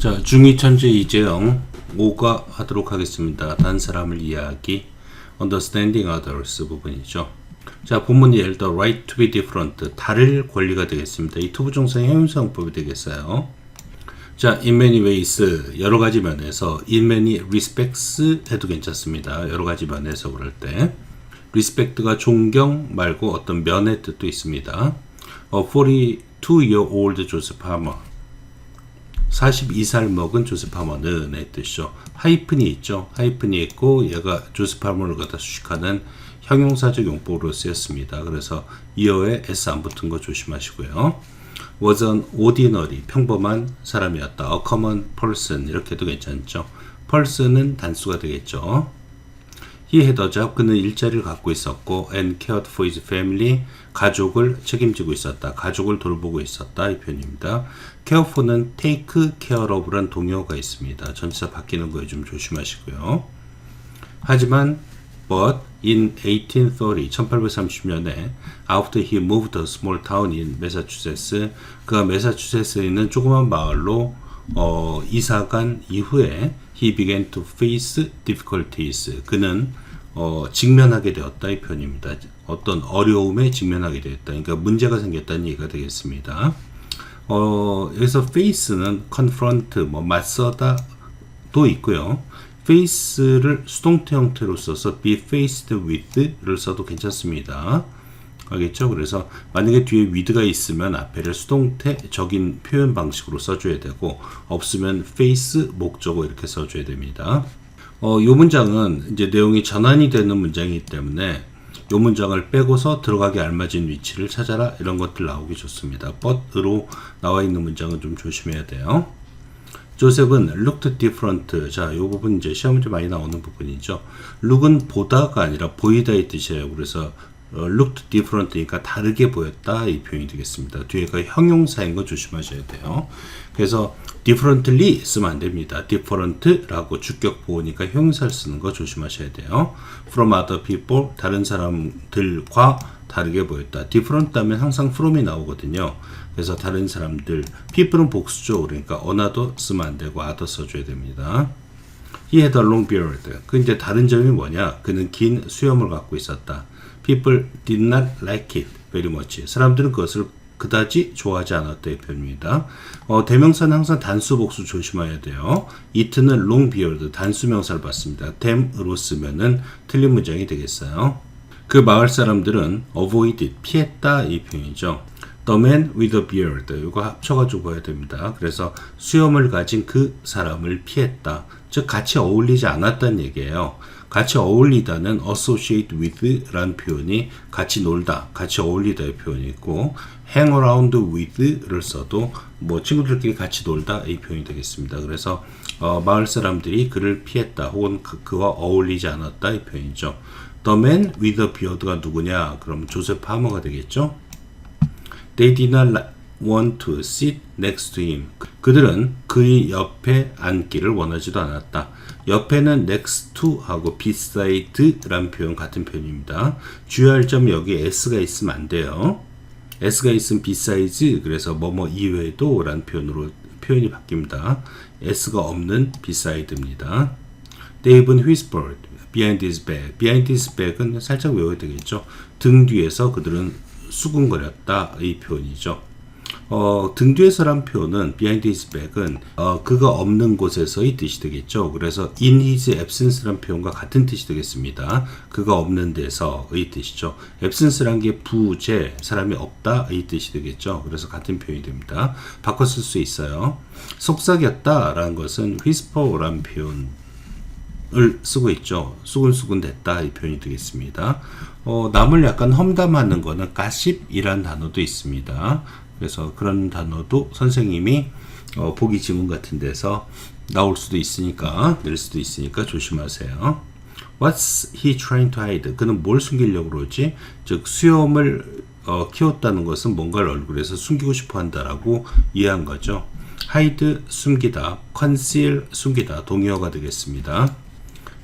자, 중2 천재 이재영 5가 하도록 하겠습니다. 단 사람을 이해하기 understanding others 부분이죠. 자, 본문이 예를 들어 right to be different 다를 권리가 되겠습니다. 이 투부정사의 형용사용법이 되겠어요. 자, in many ways 여러 가지 면에서 in many respects 해도 괜찮습니다. 여러 가지 면에서 그럴 때 respect가 존경 말고 어떤 면의 뜻도 있습니다. 어, 42year old Joseph Palmer 42살 먹은 조셉 하머는 의 뜻이죠. 하이픈이 있죠. 하이픈이 있고 얘가 조셉 하머를 갖다 수식하는 형용사적 용법으로 쓰였습니다. 그래서 이어에 s 안 붙은 거 조심하시고요. was an ordinary 평범한 사람이었다. a common person 이렇게도 괜찮죠. person은 단수가 되겠죠. He had a job. 그는 일자리를 갖고 있었고 and cared for his family. 가족을 책임지고 있었다. 가족을 돌보고 있었다. 이 표현입니다. care for는 take care of란 동요가 있습니다. 전치사 바뀌는 거에 좀 조심하시고요. 하지만 but in 1830, 1830년에 after he moved a small town in Massachusetts, 그가 매사추세츠에 있는 조그만 마을로 어, 이사간 이후에 he began to face difficulties. 그는 어, 직면하게 되었다 이 표현입니다. 어떤 어려움에 직면하게 되었다. 그러니까 문제가 생겼다는 얘기가 되겠습니다. 어, 여기서 face는 confront, 뭐 맞서다도 있고요. face를 수동태 형태로 써서 be faced with를 써도 괜찮습니다. 알겠죠? 그래서 만약에 뒤에 with가 있으면 앞에를 수동태적인 표현 방식으로 써줘야 되고 없으면 face 목적어 이렇게 써줘야 됩니다. 어, 이 문장은 이제 내용이 전환이 되는 문장이기 때문에 이 문장을 빼고서 들어가기 알맞은 위치를 찾아라 이런 것들 나오기 좋습니다. but으로 나와 있는 문장은 좀 조심해야 돼요. 조셉은 looked different. 자, 이 부분 이제 시험 문제 많이 나오는 부분이죠. look은 보다가 아니라 보이다의 뜻이에요. 그래서 어, looked different니까 다르게 보였다 이 표현이 되겠습니다. 뒤에가 형용사인 거 조심하셔야 돼요. 그래서 differently 쓰면 안 됩니다. different라고 주격 보호니까 형용사를 쓰는 거 조심하셔야 돼요. from other people 다른 사람들과 다르게 보였다. different 하면 항상 from이 나오거든요. 그래서 다른 사람들 people은 복수죠. 그러니까 어나도 쓰면 안 되고 other 써줘야 됩니다. He had a long beard. 그 이제 다른 점이 뭐냐? 그는 긴 수염을 갖고 있었다. People did not like it very much. 사람들은 그것을 그다지 좋아하지 않았다의 표현입니다. 어, 대명사는 항상 단수 복수 조심해야 돼요. it는 long 단수 명사를 받습니다. them으로 쓰면은 틀린 문장이 되겠어요. 그 마을 사람들은 avoided 피했다 이 표현이죠. The man with a beard 이거 합쳐가지고 봐야 됩니다. 그래서 수염을 가진 그 사람을 피했다. 즉 같이 어울리지 않았다는 얘기예요. 같이 어울리다는 associate with 라는 표현이 같이 놀다, 같이 어울리다의 표현이 있고 hang around with를 써도 뭐 친구들끼리 같이 놀다 이 표현이 되겠습니다. 그래서 어, 마을 사람들이 그를 피했다 혹은 그, 그와 어울리지 않았다 이 표현이죠. The man with a beard가 누구냐? 그럼 조셉 파머가 되겠죠? They did not want to sit next to him. 그들은 그의 옆에 앉기를 원하지도 않았다. 옆에는 next to 하고 beside란 표현 같은 표현입니다. 주의할 점 여기 s가 있으면 안 돼요. s가 있으면 besides 그래서 뭐뭐 이외에도 라는 표현으로 표현이 바뀝니다. s가 없는 beside입니다. Dave는 whispered behind his back. behind his back은 살짝 외워야 되겠죠. 등 뒤에서 그들은 수군거렸다 이 표현이죠. 어, 등 뒤에서란 표현은 behind his back은 어, 그가 없는 곳에서의 뜻이 되겠죠. 그래서 in his absence란 표현과 같은 뜻이 되겠습니다. 그가 없는 데서의 뜻이죠. absence란 게 부재, 사람이 없다 이 뜻이 되겠죠. 그래서 같은 표현이 됩니다. 바꿔 쓸 수 있어요. 속삭였다라는 것은 whisper란 표현 을 쓰고 있죠. 수근수근 됐다 이 표현이 되겠습니다. 어, 남을 약간 험담하는 거는 가십이라는 단어도 있습니다. 그래서 그런 단어도 선생님이 어, 보기 지문 같은 데서 나올 수도 있으니까 낼 수도 있으니까 조심하세요. What's he trying to hide? 그는 뭘 숨기려고 그러지? 즉 수염을 어, 키웠다는 것은 뭔가를 얼굴에서 숨기고 싶어 한다라고 이해한 거죠. hide 숨기다, conceal 숨기다 동의어가 되겠습니다.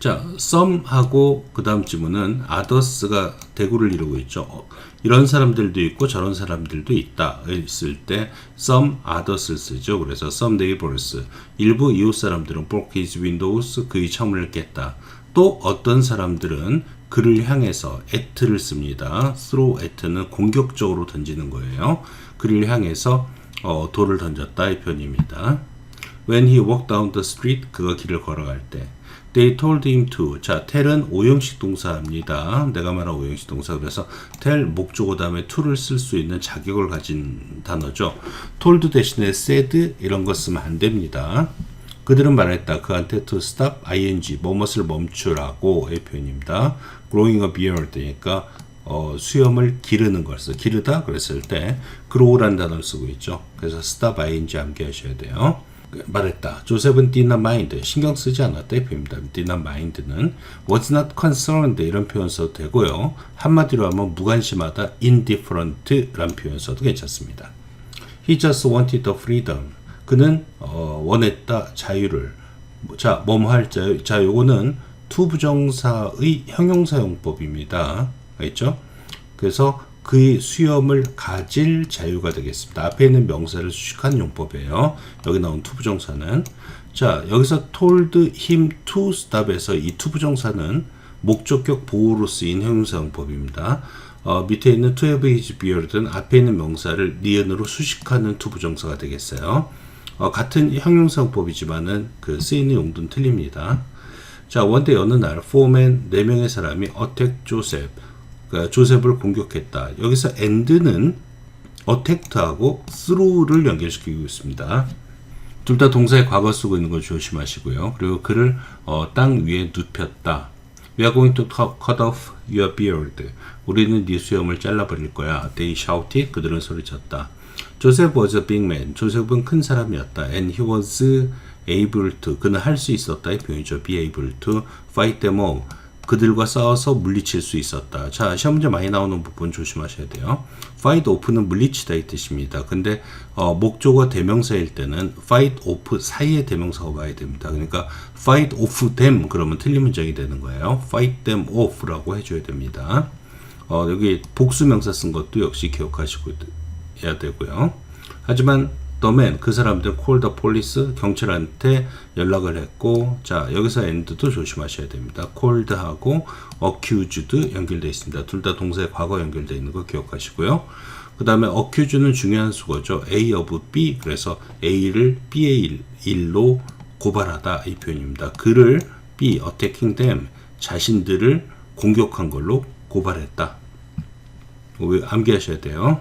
자, some하고 그 다음 지문은 others가 대구를 이루고 있죠. 어, 이런 사람들도 있고 저런 사람들도 있다. 있을 때 some others를 쓰죠. 그래서 some neighbors. 일부 이웃 사람들은 broke his windows. 그의 창문을 깼다. 또 어떤 사람들은 그를 향해서 at를 씁니다. throw at는 공격적으로 던지는 거예요. 그를 향해서 어, 돌을 던졌다 이 표현입니다. When he walked down the street, 그가 길을 걸어갈 때. They told him to. 자, tell은 오형식 동사입니다. 내가 말한 오형식 동사. 그래서 tell 목적어 다음에 to를 쓸 수 있는 자격을 가진 단어죠. told 대신에 said 이런 거 쓰면 안 됩니다. 그들은 말했다. 그한테 to stop ing 뭐뭇을 멈추라고의 표현입니다. growing a beard니까 어, 수염을 기르는 걸 써. 기르다 그랬을 때 grow란 단어를 쓰고 있죠. 그래서 stop ing 암기하셔야 돼요. 말했다. 조셉은 did not. 신경 쓰지 않았다. 이 표현입니다. did not mind는 was not concerned 이런 표현 써도 되고요. 한마디로 하면 무관심하다. indifferent라는 표현 써도 괜찮습니다. He just wanted the freedom. 그는 어, 원했다 자유를. 자, 뭐뭐 할 자유. 자, 요거는 투부정사의 형용사용법입니다. 알겠죠? 그래서 그의 수염을 가질 자유가 되겠습니다. 앞에 있는 명사를 수식한 용법이에요. 여기 나온 투부정사는 자 여기서 told him to stop에서 이 투부정사는 목적격 보호로 쓰인 형용사 용법입니다. 어, 밑에 있는 to have his beard는 앞에 있는 명사를 니은으로 수식하는 투부정사가 되겠어요. 어, 같은 형용사용법이지만은 그 쓰이는 용도는 틀립니다. 자, 원데 어느 날 포맨 4명의 사람이 어택 조셉 그러니까 조셉을 공격했다. 여기서 and는 attack하고 through를 연결시키고 있습니다. 둘 다 동사의 과거 쓰고 있는 걸 조심하시고요. 그리고 그를 어, 땅 위에 눕혔다. We are going to cut off your beard. 우리는 네 수염을 잘라버릴 거야. They shouted. 그들은 소리쳤다. 조셉 was a big man. 조셉은 큰 사람이었다. And he was able to. 그는 할 수 있었다. 이 표현이죠. Be able to fight them all. 그들과 싸워서 물리칠 수 있었다. 자, 시험 문제 많이 나오는 부분 조심하셔야 돼요. fight off는 물리치다 이 뜻입니다. 근데 어, 목적어 대명사일 때는 fight off 사이에 대명사가 와야 됩니다. 그러니까 fight off them 그러면 틀린 문장이 되는 거예요. fight them off라고 해줘야 됩니다. 어, 여기 복수 명사 쓴 것도 역시 기억하시고 해야 되고요. 하지만 man 그 사람들 the police 경찰한테 연락을 했고 자 여기서 end도 조심하셔야 됩니다. called하고 accused 연결되어 있습니다. 둘 다 동사의 과거 연결되어 있는 거 기억하시고요. 그 다음에 accuse는 중요한 수거죠. A of B 그래서 A를 B의 일로 고발하다 이 표현입니다. 그를 B attacking them 자신들을 공격한 걸로 고발했다. 암기하셔야 돼요.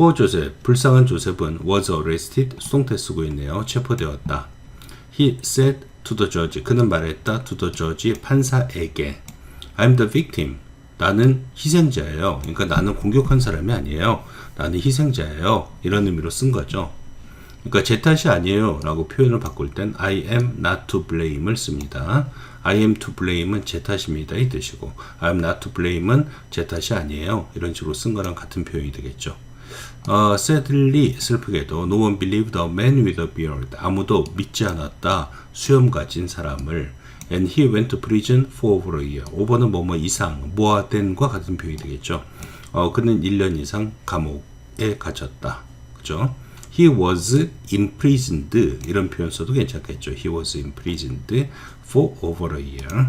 포 조셉, 불쌍한 조셉은 was arrested, 수동태 쓰고 있네요. 체포되었다. He said to the judge, 그는 말했다 to the judge, 판사에게 I'm the victim, 나는 희생자예요. 그러니까 나는 공격한 사람이 아니에요. 나는 희생자예요. 이런 의미로 쓴 거죠. 그러니까 제 탓이 아니에요 라고 표현을 바꿀 땐 I am not to blame을 씁니다. I am to blame은 제 탓입니다 이 뜻이고 I am not to blame은 제 탓이 아니에요 이런 식으로 쓴 거랑 같은 표현이 되겠죠. 어, sadly 슬프게도 no one believed a man with a beard 아무도 믿지 않았다 수염 가진 사람을 and he went to prison for over a year over는 뭐뭐 이상 모아된과 같은 표현이 되겠죠 어, 그는 1년 이상 감옥에 갇혔다 그죠 he was imprisoned 이런 표현 써도 괜찮겠죠 he was imprisoned for over a year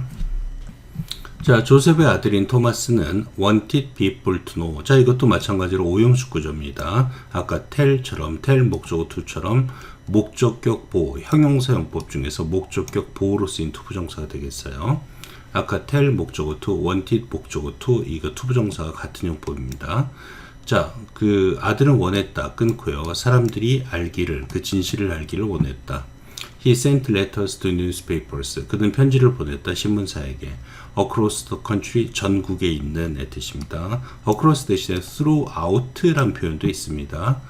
자, 조셉의 아들인 토마스는 to know. 자, 이것도 마찬가지로 오형식 구조입니다. 아까 tell처럼, tell 목적어 to처럼 목적격 보호, 형용사용법 중에서 목적격 보호로 쓰인 투부정사가 되겠어요. 아까 tell 목적어 to, wanted 목적어 to, 이거 투부정사가 같은 용법입니다. 자, 그 아들은 원했다 끊고요. 사람들이 알기를, 그 진실을 알기를 원했다. He sent letters to newspapers. 그는 편지를 보냈다 신문사에게. Across the country 전국에 있는 의 뜻입니다. Across 대신에 throughout란 표현도 있습니다.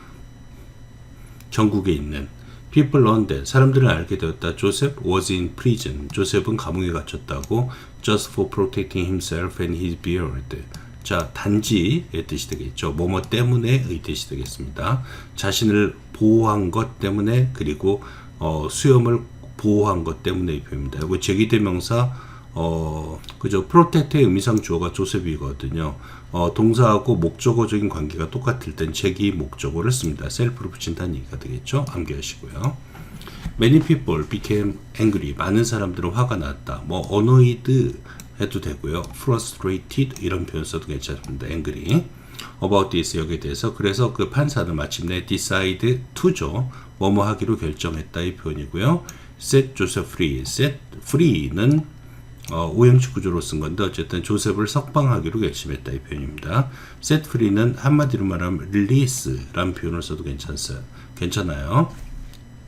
전국에 있는. People learned. 사람들은 알게 되었다. Joseph was in prison. 조셉은 감옥에 갇혔다고. Just for protecting himself and his beard. 자, 단지의 뜻이 되겠죠. 뭐뭐 때문에의 뜻이 되겠습니다. 자신을 보호한 것 때문에 그리고 어, 수염을 보호한 것 때문에 이 표현입니다. 이거 제기대명사 어, 그죠. 프로텍트의 의미상 주어가 조셉이거든요. 어, 동사하고 목적어적인 관계가 똑같을 땐 제기 목적어를 씁니다. 셀프로 붙인다는 얘기가 되겠죠. 암기하시고요. Many people became angry. 많은 사람들은 화가 났다. 뭐 annoyed 해도 되고요. frustrated 이런 표현 써도 괜찮습니다. angry. about this 여기에 대해서 그래서 그 판사는 마침내 decide to죠. 뭐뭐 하기로 결정했다 이 표현이고요. set Joseph free. set free는 어, 오형식 구조로 쓴 건데 어쨌든 조셉을 석방하기로 결심했다 이 표현입니다. set free는 한마디로 말하면 release라는 표현을 써도 괜찮어요. 괜찮아요.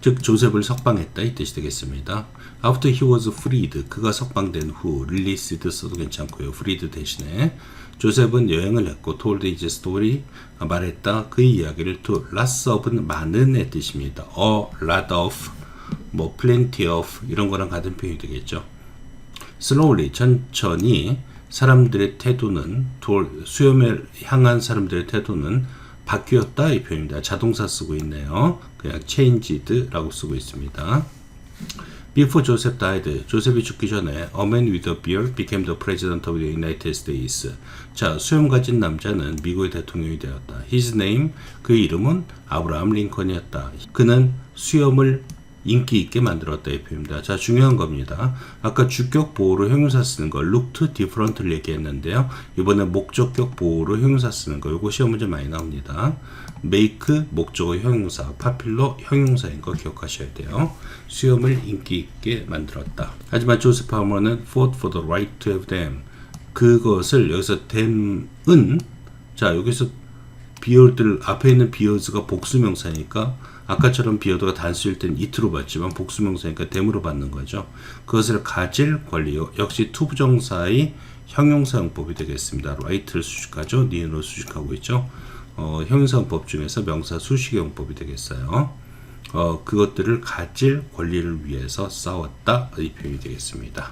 즉 조셉을 석방했다 이 뜻이 되겠습니다. After he was freed, 그가 석방된 후 released 써도 괜찮고요. freed 대신에 조셉은 여행을 했고 told his story 말했다 그의 이야기를 to lots of는 많은의 뜻입니다. a lot of, 뭐 plenty of 이런 거랑 같은 표현이 되겠죠. Slowly 천천히 사람들의 태도는 돌 수염을 향한 사람들의 태도는 바뀌었다 이 표현입니다. 자동사 쓰고 있네요. 그냥 changed라고 쓰고 있습니다. Before Joseph died, 조셉이 죽기 전에 a man with a beard became the president of the United States. 자, 수염 가진 남자는 미국의 대통령이 되었다. His name, 그의 이름은 아브라함 링컨이었다. 그는 수염을 인기 있게 만들었다 이 표현입니다. 자, 중요한 겁니다. 아까 주격 보호로 형용사 쓰는 거 looked different를 얘기했는데요. 이번에 목적격 보호로 형용사 쓰는 거 이거 시험 문제 많이 나옵니다. make 목적어 형용사, 파필러 형용사인 거 기억하셔야 돼요. 수염을 인기 있게 만들었다. 하지만 조세프 하머는 fought for the right to have them. 그것을 여기서 them은 자 여기서 비어들 앞에 있는 비어즈가 복수명사니까 아까처럼 비어드가 단수일 땐 이트로 받지만 복수명사니까 댐으로 받는 거죠. 그것을 가질 권리요. 역시 투부정사의 형용사용법이 되겠습니다. right를 수식하죠. 니은으로 수식하고 있죠. 어, 형용사용법 중에서 명사 수식용법이 되겠어요. 어, 그것들을 가질 권리를 위해서 싸웠다 이 표현이 되겠습니다.